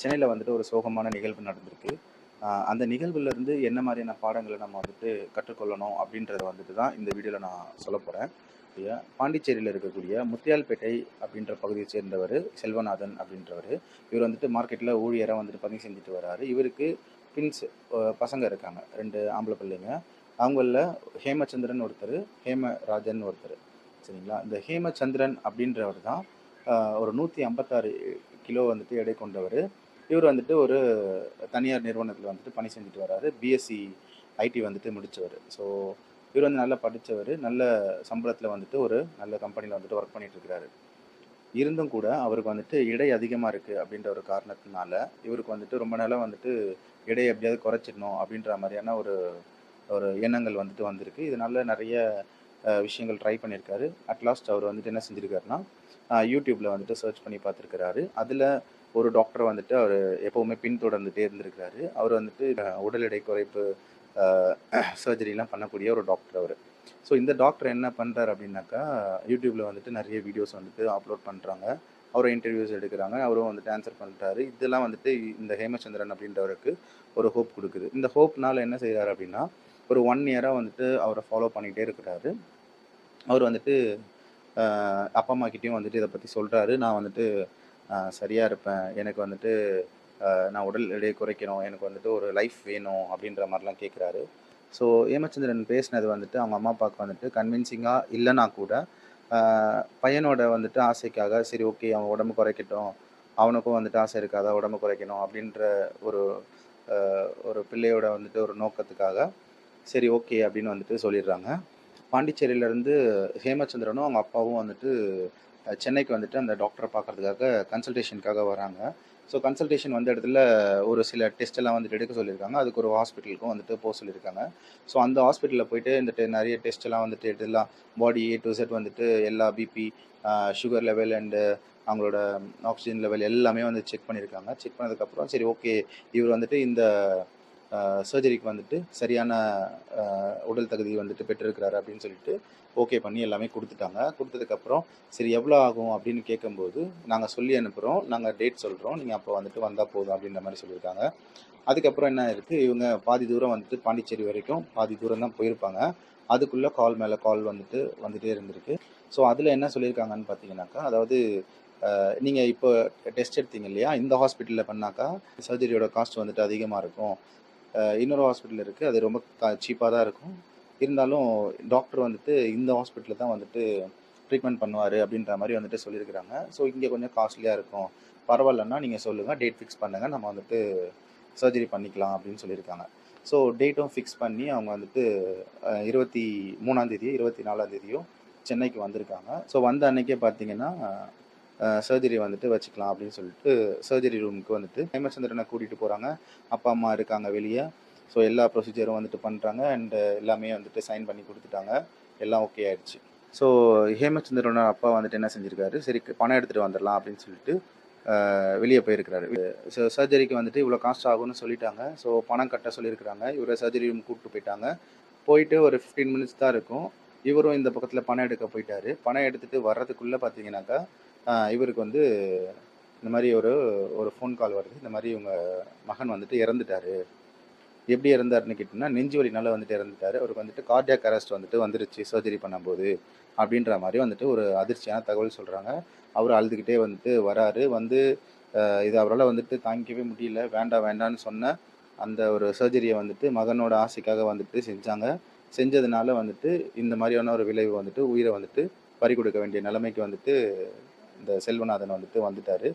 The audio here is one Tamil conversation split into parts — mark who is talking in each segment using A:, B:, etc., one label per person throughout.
A: சென்னையில் வந்துட்டு ஒரு சோகமான நிகழ்வு நடந்திருக்கு. அந்த நிகழ்வுலேருந்து என்ன மாதிரியான பாடங்களை நம்ம வந்துட்டு கற்றுக்கொள்ளணும் அப்படின்றத வந்துட்டு தான் இந்த வீடியோவில் நான் சொல்ல போகிறேன் பாண்டிச்சேரியில் இருக்கக்கூடிய முத்தியால்பேட்டை அப்படின்ற பகுதியை சேர்ந்தவர் செல்வநாதன் அப்படின்றவர். இவர் வந்துட்டு மார்க்கெட்டில் ஊழியராக வந்துட்டு பதிவு செஞ்சுட்டு வராரு. இவருக்கு பின்ஸ் பசங்க இருக்காங்க. ரெண்டு ஆம்பளை பிள்ளைங்க. அவங்களில் ஹேமச்சந்திரன் ஒருத்தர் ஹேமராஜன் ஒருத்தர். சரிங்களா? இந்த ஹேமச்சந்திரன் அப்படின்றவர் தான் ஒரு நூற்றி ஐம்பத்தாறு கிலோ வந்துட்டு எடை கொண்டவர். இவர் வந்துட்டு ஒரு தனியார் நிறுவனத்தில் வந்துட்டு பணி செஞ்சுட்டு வராரு. பிஎஸ்சி ஐடி வந்துட்டு முடித்தவர் ஸோ இவர் வந்து நல்லா படித்தவர் நல்ல சம்பளத்தில் வந்துட்டு ஒரு நல்ல கம்பெனியில் வந்துட்டு ஒர்க் பண்ணிகிட்டு இருக்கிறாரு. இருந்தும் கூட அவருக்கு வந்துட்டு இடை அதிகமாக இருக்குது அப்படின்ற ஒரு காரணத்தினால இவருக்கு வந்துட்டு ரொம்ப நாளாக வந்துட்டு எடையை எப்படியாவது குறைச்சிடணும் அப்படின்ற மாதிரியான ஒரு ஒரு எண்ணங்கள் வந்துட்டு வந்திருக்கு. இதனால நிறைய விஷயங்கள் ட்ரை பண்ணியிருக்காரு அட்லாஸ்ட் அவர் வந்துட்டு என்ன செஞ்சுருக்காருன்னா யூடியூப்பில் வந்துட்டு சர்ச் பண்ணி பார்த்துருக்கிறாரு. அதில் ஒரு டாக்டர் வந்துட்டு அவர் எப்போவுமே பின்தொடர்ந்துட்டே இருந்திருக்கிறாரு. அவர் வந்துட்டு உடல் எடை குறைப்பு சர்ஜரிலாம் பண்ணக்கூடிய ஒரு டாக்டர் அவர். ஸோ இந்த டாக்டர் என்ன பண்ணுறாரு அப்படின்னாக்கா யூடியூப்பில் வந்துட்டு நிறைய வீடியோஸ் வந்துட்டு அப்லோட் பண்ணுறாங்க அவரை இன்டர்வியூஸ் எடுக்கிறாங்க. அவரும் வந்துட்டு ஆன்சர் பண்ணிட்டாரு இதெல்லாம் வந்துட்டு இந்த ஹேமச்சந்திரன் அப்படின்றவருக்கு ஒரு ஹோப் கொடுக்குது. இந்த ஹோப்னால என்ன செய்கிறாரு அப்படின்னா ஒரு ஒன் இயராக வந்துட்டு அவரை ஃபாலோ பண்ணிகிட்டே இருக்கிறாரு. அவர் வந்துட்டு அப்பா அம்மா கிட்டேயும் வந்துட்டு இதை பற்றி சொல்கிறாரு நான் வந்துட்டு சரியாக இருப்பேன். எனக்கு வந்துட்டு நான் உடல் எடையை குறைக்கணும். எனக்கு வந்துட்டு ஒரு லைஃப் வேணும் அப்படின்ற மாதிரிலாம் கேட்குறாரு ஸோ ஹேமச்சந்திரன் பேசினது வந்துட்டு அவங்க அம்மா அப்பாவுக்கு வந்துட்டு கன்வின்சிங்காக இல்லைனா கூட பையனோட வந்துட்டு ஆசைக்காக சரி ஓகே அவன் உடம்பு குறைக்கட்டும். அவனுக்கும் வந்துட்டு ஆசை இருக்காதா? உடம்பு குறைக்கணும் அப்படின்ற ஒரு ஒரு பிள்ளையோட வந்துட்டு ஒரு நோக்கத்துக்காக சரி ஓகே அப்படின்னு வந்துட்டு சொல்லிடுறாங்க. பாண்டிச்சேரியிலேருந்து ஹேமச்சந்திரனும் அவங்க அப்பாவும் வந்துட்டு சென்னைக்கு வந்துட்டு அந்த டாக்டரை பார்க்கறதுக்காக கன்சல்டேஷனுக்காக வராங்க. ஸோ கன்சல்டேஷன் வந்த இடத்துல ஒரு சில டெஸ்ட் எல்லாம் வந்துட்டு எடுக்க சொல்லியிருக்காங்க. அதுக்கு ஒரு ஹாஸ்பிட்டலுக்கும் வந்துட்டு போக சொல்லியிருக்காங்க. ஸோ அந்த ஹாஸ்பிட்டலில் போயிட்டு இந்த நிறைய டெஸ்ட் எல்லாம் வந்துட்டு எடுத்துலாம் பாடி ஏ டு செட் வந்துட்டு எல்லா பிபி சுகர் லெவல் அண்டு அவங்களோட ஆக்சிஜன் லெவல் எல்லாமே வந்து செக் பண்ணியிருக்காங்க. செக் பண்ணதுக்கப்புறம் சரி ஓகே. இவர் வந்துட்டு இந்த சர்ஜரிக்கு வந்துட்டு சரியான உடல் தகுதி வந்துட்டு பெற்றிருக்கிறாரு அப்படின்னு சொல்லிட்டு ஓகே பண்ணி எல்லாமே கொடுத்துட்டாங்க. கொடுத்ததுக்கப்புறம் சரி எவ்வளோ ஆகும் அப்படின்னு கேட்கும்போது நாங்கள் சொல்லி அனுப்புகிறோம் நாங்கள் டேட் சொல்கிறோம் நீங்கள் அப்போ வந்துட்டு வந்தால் போதும் அப்படின்ற மாதிரி சொல்லியிருக்காங்க. அதுக்கப்புறம் என்ன இருக்குது இவங்க பாதி தூரம் வந்துட்டு பாண்டிச்சேரி வரைக்கும் பாதி தூரம் தான் போயிருப்பாங்க. அதுக்குள்ளே கால் மேலே கால் வந்துட்டு வந்துகிட்டே இருந்திருக்கு. ஸோ அதில் என்ன சொல்லியிருக்காங்கன்னு பார்த்தீங்கன்னாக்கா அதாவது நீங்கள் இப்போ டெஸ்ட் எடுத்தீங்க இல்லையா? இந்த ஹாஸ்பிட்டலில் பண்ணாக்கா சர்ஜரியோட காஸ்ட் வந்துட்டு அதிகமாக இருக்கும். இன்னொரு ஹாஸ்பிட்டல் இருக்குது அது ரொம்ப சீப்பாக தான் இருக்கும். இருந்தாலும் டாக்டர் வந்துட்டு இந்த ஹாஸ்பிட்டலில் தான் வந்துட்டு ட்ரீட்மெண்ட் பண்ணுவார் அப்படின்ற மாதிரி வந்துட்டு சொல்லியிருக்கிறாங்க. ஸோ இங்கே கொஞ்சம் காஸ்ட்லியாக இருக்கும். பரவாயில்லன்னா நீங்கள் சொல்லுங்கள் டேட் ஃபிக்ஸ் பண்ணுங்கள் நம்ம வந்துட்டு சர்ஜரி பண்ணிக்கலாம் அப்படின்னு சொல்லியிருக்காங்க. ஸோ டேட்டும் ஃபிக்ஸ் பண்ணி அவங்க வந்துட்டு இருபத்தி மூணாந்தேதியோ இருபத்தி நாலாந்தேதியோ சென்னைக்கு வந்திருக்காங்க. ஸோ வந்த அன்னைக்கே பார்த்தீங்கன்னா சர்ஜரி வந்துட்டு வச்சுக்கலாம் அப்படின்னு சொல்லிட்டு சர்ஜரி ரூமுக்கு வந்துட்டு ஹேமச்சந்திரனை கூட்டிகிட்டு போகிறாங்க அப்பா அம்மா இருக்காங்க வெளியே. ஸோ எல்லா ப்ரொசீஜரும் வந்துட்டு பண்ணுறாங்க அண்டு எல்லாமே வந்துட்டு சைன் பண்ணி கொடுத்துட்டாங்க. எல்லாம் ஓகே ஆயிடுச்சு. ஸோ ஹேமச்சந்திரனோட அப்பா வந்துட்டு என்ன செஞ்சுருக்காரு? சரி பணம் எடுத்துகிட்டு வந்துடலாம் அப்படின்னு சொல்லிட்டு வெளியே போயிருக்கிறாரு. ஸோ சர்ஜரிக்கு வந்துட்டு இவ்வளோ காஸ்ட் ஆகும்னு சொல்லிட்டாங்க. ஸோ பணம் கட்ட சொல்லியிருக்கிறாங்க. இவரை சர்ஜரி ரூம் கூப்பிட்டு போயிட்டாங்க. போயிட்டு ஒரு ஃபிஃப்டீன் மினிட்ஸ் தான் இருக்கும். இவரும் இந்த பக்கத்தில் பணம் எடுக்க போயிட்டாரு. பணம் எடுத்துகிட்டு வர்றதுக்குள்ளே பார்த்தீங்கன்னாக்கா இவருக்கு வந்து இந்த மாதிரி ஒரு ஒரு ஃபோன் கால் வருது. இந்த மாதிரி இவங்க மகன் வந்துட்டு இறந்துட்டாரு. எப்படி இறந்தாருன்னு கேட்டிங்கன்னா நெஞ்சு வலினால வந்துட்டு இறந்துட்டார். அவருக்கு வந்துட்டு கார்டியாக் அரெஸ்ட் வந்துட்டு வந்துருச்சு சர்ஜரி பண்ணும்போது அப்படின்ற மாதிரி வந்துட்டு ஒரு அதிர்ச்சியான தகவல் சொல்கிறாங்க அவர் அழுதுகிட்டே வந்துட்டு வராரு. வந்து இது அவரால் வந்துட்டு தாங்கிக்கவே முடியல. வேண்டாம் வேண்டாம்னு சொன்ன அந்த ஒரு சர்ஜரியை வந்துட்டு மகனோட ஆசைக்காக வந்துட்டு செஞ்சாங்க. செஞ்சதுனால வந்துட்டு இந்த மாதிரியான ஒரு விளைவு வந்துட்டு உயிரை வந்துட்டு பறி கொடுக்க வேண்டிய நிலைமைக்கு வந்துட்டு இந்த செல்வநாதன் வந்துட்டு வந்துட்டாரு.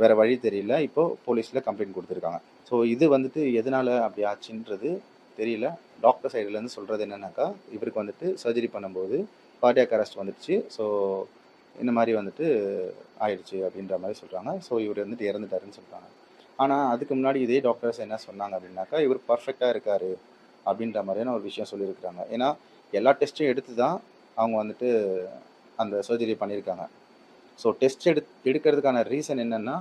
A: வேற வழி தெரியல. இப்போ போலீஸில் கம்ப்ளைண்ட் கொடுத்துருக்காங்க. ஸோ இது வந்துட்டு எதனால அப்படி ஆச்சுன்றது தெரியல. டாக்டர் சைடுலேருந்து சொல்கிறது என்னன்னாக்கா இவருக்கு வந்துட்டு சர்ஜரி பண்ணும்போது கார்டியாக் அரெஸ்ட் வந்துடுச்சு ஸோ இந்த மாதிரி வந்துட்டு ஆயிடுச்சு அப்படின்ற மாதிரி சொல்கிறாங்க ஸோ இவர் வந்துட்டு இறந்துட்டாருன்னு சொல்கிறாங்க ஆனால் அதுக்கு முன்னாடி இதே டாக்டர்ஸ் என்ன சொன்னாங்க அப்படின்னாக்கா இவர் பர்ஃபெக்டாக இருக்காரு அப்படின்ற மாதிரியான ஒரு விஷயம் சொல்லியிருக்கிறாங்க. ஏன்னா எல்லா டெஸ்ட்டும் எடுத்து தான் அவங்க வந்துட்டு அந்த சர்ஜரி பண்ணியிருக்காங்க. ஸோ டெஸ்ட் எடு எடுக்கிறதுக்கான ரீசன் என்னென்னா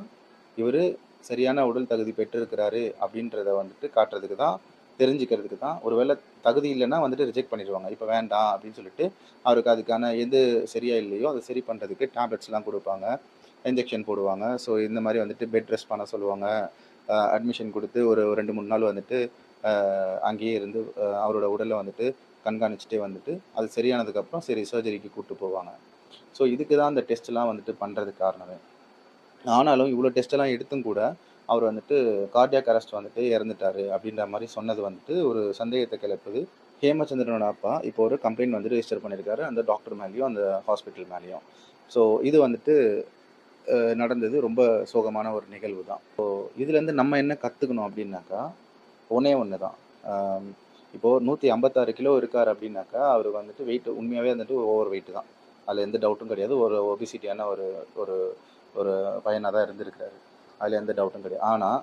A: இவர் சரியான உடல் தகுதி பெற்றிருக்கிறாரு அப்படின்றத வந்துட்டு காட்டுறதுக்கு தான் தெரிஞ்சுக்கிறதுக்கு தான். ஒருவேளை தகுதி இல்லைன்னா வந்துட்டு ரிஜெக்ட் பண்ணிடுவாங்க. இப்போ வேண்டாம் அப்படின்னு சொல்லிட்டு அவருக்கு அதுக்கான எது சரியா இல்லையோ அதை சரி பண்ணுறதுக்கு டேப்லெட்ஸ்லாம் கொடுப்பாங்க. இன்ஜெக்ஷன் போடுவாங்க. ஸோ இந்த மாதிரி வந்துட்டு பெட் ரெஸ்ட் பண்ண சொல்லுவாங்க. அட்மிஷன் கொடுத்து ஒரு ரெண்டு மூணு நாள் வந்துட்டு அங்கேயே இருந்து அவரோட உடலை வந்துட்டு கண்காணிச்சுட்டே வந்துட்டு அது சரியானதுக்கப்புறம் சரி சர்ஜரிக்கு கூப்பிட்டு போவாங்க. ஸோ இதுக்கு தான் அந்த டெஸ்ட்லாம் வந்துட்டு பண்ணுறதுக்கு காரணமே. ஆனாலும் இவ்வளோ டெஸ்ட்டெல்லாம் எடுத்தும் கூட அவர் வந்துட்டு கார்டியாக் அரெஸ்ட் வந்துட்டு இறந்துட்டாரு அப்படின்ற மாதிரி சொன்னது வந்துட்டு ஒரு சந்தேகத்தை கிளப்புது. ஹேமச்சந்திரனோட அப்பா இப்போ ஒரு கம்ப்ளைண்ட் வந்து ரெஜிஸ்டர் பண்ணியிருக்காரு. அந்த டாக்டர் மேலேயும் அந்த ஹாஸ்பிட்டல் மேலேயும். ஸோ இது வந்துட்டு நடந்தது ரொம்ப சோகமான ஒரு நிகழ்வு தான். ஸோ இதுலேருந்து நம்ம என்ன கற்றுக்கணும் அப்படின்னாக்கா ஒன்றே ஒன்று தான் இப்போது நூற்றி ஐம்பத்தாறு கிலோ இருக்கார் அப்படின்னாக்கா அவர் வந்துட்டு வெயிட் உண்மையாகவே வந்துட்டு ஓவர் வெயிட் தான். அதில் எந்த டவுட்டும் கிடையாது. ஒரு ஒபிசிட்டியான ஒரு ஒரு ஒரு பையனாக தான் இருந்திருக்கிறாரு. அதில் எந்த டவுட்டும் கிடையாது. ஆனால்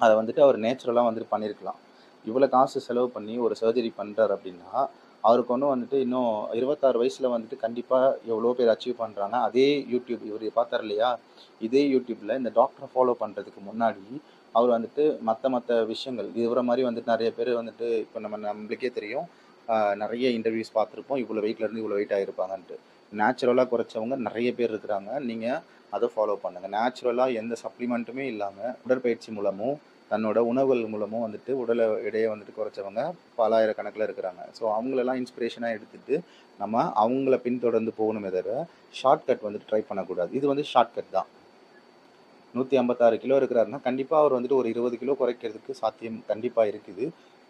A: அதை வந்துட்டு அவர் நேச்சுரலாக வந்துட்டு பண்ணியிருக்கலாம் இவ்வளோ காசு செலவு பண்ணி ஒரு சர்ஜரி பண்ணுறாரு அப்படின்னா அவருக்கு ஒன்றும் வந்துட்டு இன்னும் இருபத்தாறு வயசில் வந்துட்டு கண்டிப்பாக எவ்வளோ பேர் அச்சீவ் பண்ணுறாங்க அதே யூடியூப் இவர் பார்த்தார் இல்லையா? இதே யூடியூப்பில் இந்த டாக்டரை ஃபாலோ பண்ணுறதுக்கு முன்னாடி அவர் வந்துட்டு மற்ற மற்ற விஷயங்கள் இவரை மாதிரி வந்துட்டு நிறைய பேர் வந்துட்டு இப்போ நம்ம நம்மளுக்கே தெரியும். நிறைய இன்டர்வியூஸ் பார்த்துருப்போம். இவ்வளோ வெயிட்லேருந்து இவ்வளோ வெயிட் ஆகிருப்பாங்கன்ட்டு நேச்சுரலாக குறைச்சவங்க நிறைய பேர் இருக்கிறாங்க. நீங்கள் அதை ஃபாலோ பண்ணுங்கள் நேச்சுரலாக எந்த சப்ளிமெண்ட்டுமே இல்லாமல் உடற்பயிற்சி மூலமும் தன்னோட உணவுகள் மூலமும் வந்துட்டு உடலை எடையை வந்துட்டு குறைச்சவங்க பலாயிரக்கணக்கில் இருக்கிறாங்க. ஸோ அவங்களெல்லாம் இன்ஸ்பிரேஷனாக எடுத்துட்டு நம்ம அவங்கள பின்தொடர்ந்து போகணுமே தவிர ஷார்ட்கட் வந்துட்டு ட்ரை பண்ணக்கூடாது. இது வந்து ஷார்ட்கட் தான். நூற்றி ஐம்பத்தாறு கிலோ இருக்கிறாருன்னா கண்டிப்பாக அவர் வந்துட்டு ஒரு இருபது கிலோ குறைக்கிறதுக்கு சாத்தியம் கண்டிப்பாக இருக்குது.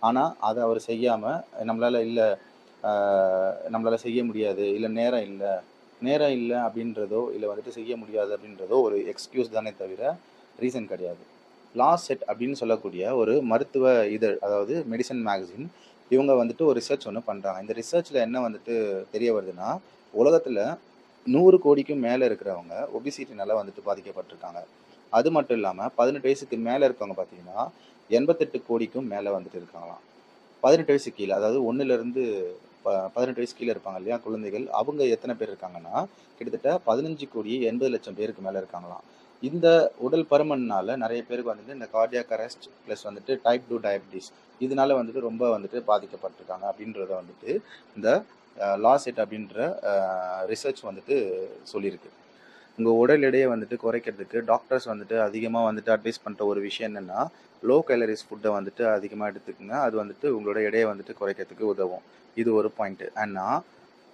A: ஆனால் அதை அவர் செய்யாமல் நம்மளால் இல்லை நம்மளால் செய்ய முடியாது இல்லை நேரம் இல்லை நேரம் இல்லை அப்படின்றதோ இல்லை வந்துட்டு செய்ய முடியாது அப்படின்றதோ ஒரு எக்ஸ்கியூஸ் தானே தவிர ரீசன் கிடையாது. லாஸ்ட் செட் அப்படின்னு சொல்லக்கூடிய ஒரு மருத்துவ இதழ் அதாவது மெடிசன் மேகசின் இவங்க வந்துட்டு ஒரு ரிசர்ச் ஒன்று பண்ணுறாங்க இந்த ரிசர்ச்சில் என்ன வந்துட்டு தெரிய வருதுன்னா உலகத்தில் நூறு கோடிக்கும் மேலே இருக்கிறவங்க ஒபிசிட்டினால வந்துட்டு பாதிக்கப்பட்டிருக்காங்க. அது மட்டும் இல்லாமல் பதினெட்டு வயசுக்கு மேலே இருக்கவங்க பார்த்தீங்கன்னா எண்பத்தெட்டு கோடிக்கும் மேலே வந்துட்டு இருக்காங்களாம். பதினெட்டு வயசு கீழே அதாவது ஒன்றுலேருந்து ப பதினெட்டு வயசு கீழே இருப்பாங்க இல்லையா குழந்தைகள் அவங்க எத்தனை பேர் இருக்காங்கன்னா கிட்டத்தட்ட பதினஞ்சு கோடி எண்பது லட்சம் பேருக்கு மேலே இருக்காங்களாம். இந்த உடல் பருமன்னால நிறைய பேருக்கு வந்துட்டு இந்த கார்டியாக் அரெஸ்ட் ப்ளஸ் வந்துட்டு டைப் டூ டயபிட்டிஸ் இதனால வந்துட்டு ரொம்ப வந்துட்டு பாதிக்கப்பட்டிருக்காங்க அப்படின்றத வந்துட்டு இந்த லாசெட் அப்படின்ற ரிசர்ச் வந்துட்டு சொல்லியிருக்கு. உங்கள் உடல் எடையை வந்துட்டு குறைக்கிறதுக்கு டாக்டர்ஸ் வந்துட்டு அதிகமாக வந்துட்டு அட்வைஸ் பண்ணுற ஒரு விஷயம் என்னென்னா லோ கேலரிஸ் ஃபுட்டை வந்துட்டு அதிகமாக எடுத்துக்கோங்க. அது வந்துட்டு உங்களோட எடையை வந்துட்டு குறைக்கிறதுக்கு உதவும். இது ஒரு பாயிண்ட்டு ஏன்னா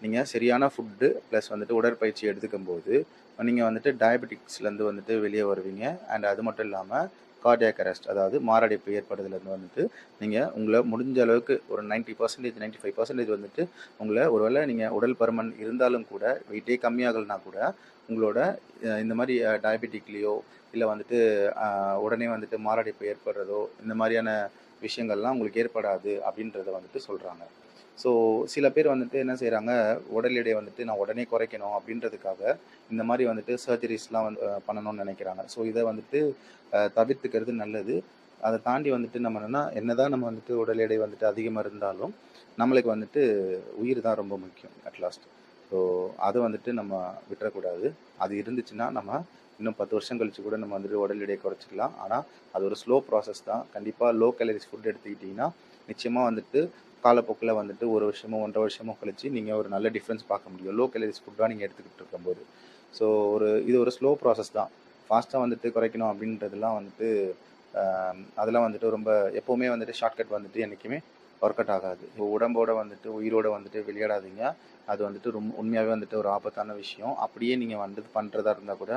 A: நீங்கள் சரியான ஃபுட்டு ப்ளஸ் வந்துட்டு உடற்பயிற்சி எடுத்துக்கும் போது நீங்கள் வந்துட்டு டயபெட்டிக்ஸ்லேருந்து வந்துட்டு வெளியே வருவீங்க. அண்ட் அது மட்டும் இல்லாமல் கார்டியாக் அரெஸ்ட் அதாவது மாரடைப்பு ஏற்படுறதுலேருந்து வந்துட்டு நீங்கள் உங்களை முடிஞ்ச அளவுக்கு ஒரு ninety percentage ninety five percentage வந்துட்டு உங்களை ஒருவேளை நீங்கள் உடல் பருமன் இருந்தாலும் கூட வெயிட்டே கம்மியாகலைனா கூட உங்களோட இந்த மாதிரி டயபெட்டிக்லேயோ இல்லை வந்துட்டு உடனே வந்துட்டு மாரடைப்பு ஏற்படுறதோ இந்த மாதிரியான விஷயங்கள்லாம் உங்களுக்கு ஏற்படாது அப்படின்றத வந்துட்டு சொல்கிறாங்க ஸோ சில பேர் வந்துட்டு என்ன செய்கிறாங்க உடல் எடையை வந்துட்டு நான் உடனே குறைக்கணும் அப்படின்றதுக்காக இந்த மாதிரி வந்துட்டு சர்ஜரிஸ்லாம் வந்து பண்ணணும்னு நினைக்கிறாங்க. ஸோ இதை வந்துட்டு தவிர்த்துக்கிறது நல்லது. அதை தாண்டி வந்துட்டு நம்ம என்னன்னா என்னதான் நம்ம வந்துட்டு உடல் எடை வந்துட்டு அதிகமாக இருந்தாலும் நம்மளுக்கு வந்துட்டு உயிர் தான் ரொம்ப முக்கியம் அட்லாஸ்ட் ஸோ அதை வந்துட்டு நம்ம விட்டுறக்கூடாது. அது இருந்துச்சுன்னா நம்ம இன்னும் பத்து வருஷம் கழிச்சு கூட நம்ம வந்துட்டு உடல் எடையை குறைச்சிக்கலாம். ஆனால் அது ஒரு ஸ்லோ ப்ராசஸ் தான். கண்டிப்பாக லோ கேலரிஸ் ஃபுட் எடுத்துக்கிட்டிங்கன்னா நிச்சயமாக வந்துட்டு காலப்போக்கில் வந்துட்டு ஒரு வருஷமோ ஒன்றரை வருஷமோ கழிச்சு நீங்கள் ஒரு நல்ல டிஃப்ரென்ஸ் பார்க்க முடியும். லோ கேலரிஸ் ஃபுட்டாக நீங்கள் எடுத்துக்கிட்டு இருக்கும்போது. ஸோ ஒரு இது ஒரு ஸ்லோ ப்ராசஸ் தான். ஃபாஸ்ட்டாக வந்துட்டு குறைக்கணும் அப்படின்றதுலாம் வந்துட்டு அதெல்லாம் வந்துட்டு ரொம்ப எப்போவுமே வந்துட்டு ஷார்ட்கட் வந்துட்டு என்றைக்குமே ஒர்க் அவுட் ஆகாது. இப்போ உடம்போட வந்துட்டு உயிரோட வந்துட்டு விளையாடாதீங்க. அது வந்துட்டு ரொம்ப உண்மையாகவே வந்துட்டு ஒரு ஆபத்தான விஷயம். அப்படியே நீங்கள் வந்துட்டு பண்ணுறதா இருந்தால் கூட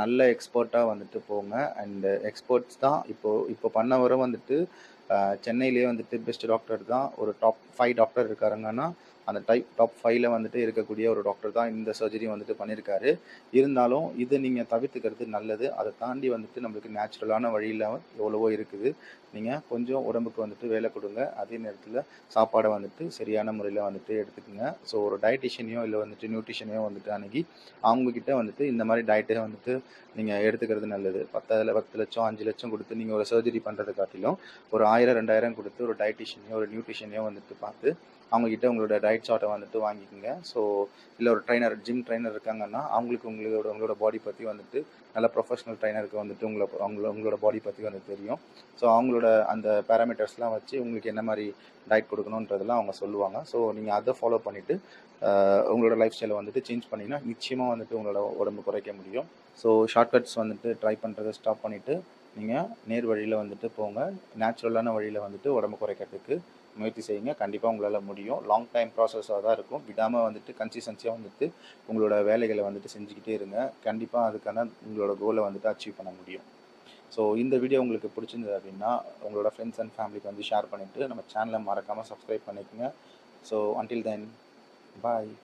A: நல்ல எக்ஸ்பர்ட்டாக வந்துட்டு போங்க. அண்ட் எக்ஸ்பர்ட்ஸ் தான் இப்போது இப்போ பண்ணவரும் வந்துட்டு சென்னையிலேயே வந்துட்டு பெஸ்ட் டாக்டர் தான். ஒரு டாப் ஃபைவ் டாக்டர் இருக்காருங்கன்னா அந்த டைப் டாப் ஃபைவ்ல வந்துட்டு இருக்கக்கூடிய ஒரு டாக்டர் தான் இந்த சர்ஜரி வந்துட்டு பண்ணியிருக்காரு இருந்தாலும் இதை நீங்கள் தவிர்த்துக்கிறது நல்லது. அதை தாண்டி வந்துட்டு நம்மளுக்கு நேச்சுரலான வழியில் எவ்வளவோ இருக்குது. நீங்கள் கொஞ்சம் உடம்புக்கு வந்துட்டு வேலை கொடுங்க. அதே நேரத்தில் சாப்பாடை வந்துட்டு சரியான முறையில் வந்துட்டு எடுத்துக்கோங்க. ஸோ ஒரு டயட்டிஷியனையோ இல்லை வந்துட்டு நியூட்ரிஷனையோ வந்துட்டு அணுகி அவங்கக்கிட்ட வந்துட்டு இந்த மாதிரி டயட்டை வந்துட்டு நீங்கள் எடுத்துக்கிறது நல்லது. பத்தாயிரம் பத்து லட்சம் அஞ்சு லட்சம் கொடுத்து நீங்கள் ஒரு சர்ஜரி பண்ணுறது காட்டிலும் ஒரு ஆயிரம் ரெண்டாயிரம் கொடுத்து ஒரு டயட்டிஷியனையோ ஒரு நியூட்ரிஷனையோ வந்துட்டு பார்த்து அவங்கக்கிட்ட உங்களோட டயட் சார்ட்டை வந்துட்டு வாங்கிக்கோங்க. ஸோ இல்லை ஒரு ட்ரைனர் ஜிம் ட்ரைனர் இருக்காங்கன்னா அவங்களுக்கு உங்களோட உங்களோட பாடி பற்றி வந்துட்டு நல்ல ப்ரொஃபஷனல் ட்ரைனருக்கு வந்துட்டு உங்களை அவங்கள உங்களோட பாடி பற்றி வந்து தெரியும். ஸோ அவங்களோட அந்த பேராமீட்டர்ஸ்லாம் வச்சு உங்களுக்கு என்ன மாதிரி டயட் கொடுக்கணுன்றதெல்லாம் அவங்க சொல்லுவாங்க. ஸோ நீங்கள் அதை ஃபாலோ பண்ணிவிட்டு உங்களோட லைஃப் ஸ்டைலை வந்துட்டு சேஞ்ச் பண்ணிங்கன்னா நிச்சயமாக வந்துட்டு உங்களோட உடம்பு குறைக்க முடியும். ஸோ ஷார்ட்கட்ஸ் வந்துட்டு ட்ரை பண்ணுறதை ஸ்டாப் பண்ணிவிட்டு நீங்கள் நேர் வழியில் வந்துட்டு போங்க. நேச்சுரலான வழியில் வந்துட்டு உடம்பு குறைக்கிறதுக்கு முயற்சி செய்யுங்க. கண்டிப்பாக உங்களால் முடியும். லாங் டைம் ப்ராசஸாக தான் இருக்கும். விடாமல் வந்துட்டு கன்சிஸ்டன்சியாக வந்துட்டு உங்களோட வேலைகளை வந்துட்டு செஞ்சுக்கிட்டே இருங்க. கண்டிப்பாக அதுக்கான உங்களோட கோலை வந்துட்டு அச்சீவ் பண்ண முடியும். ஸோ இந்த வீடியோ உங்களுக்கு பிடிச்சிருந்தது அப்படின்னா உங்களோட ஃப்ரெண்ட்ஸ் அண்ட் ஃபேமிலிக்கு வந்து ஷேர் பண்ணிவிட்டு நம்ம சேனலை மறக்காமல் சப்ஸ்கிரைப் பண்ணிக்கோங்க. ஸோ அன்டில் தென் பாய்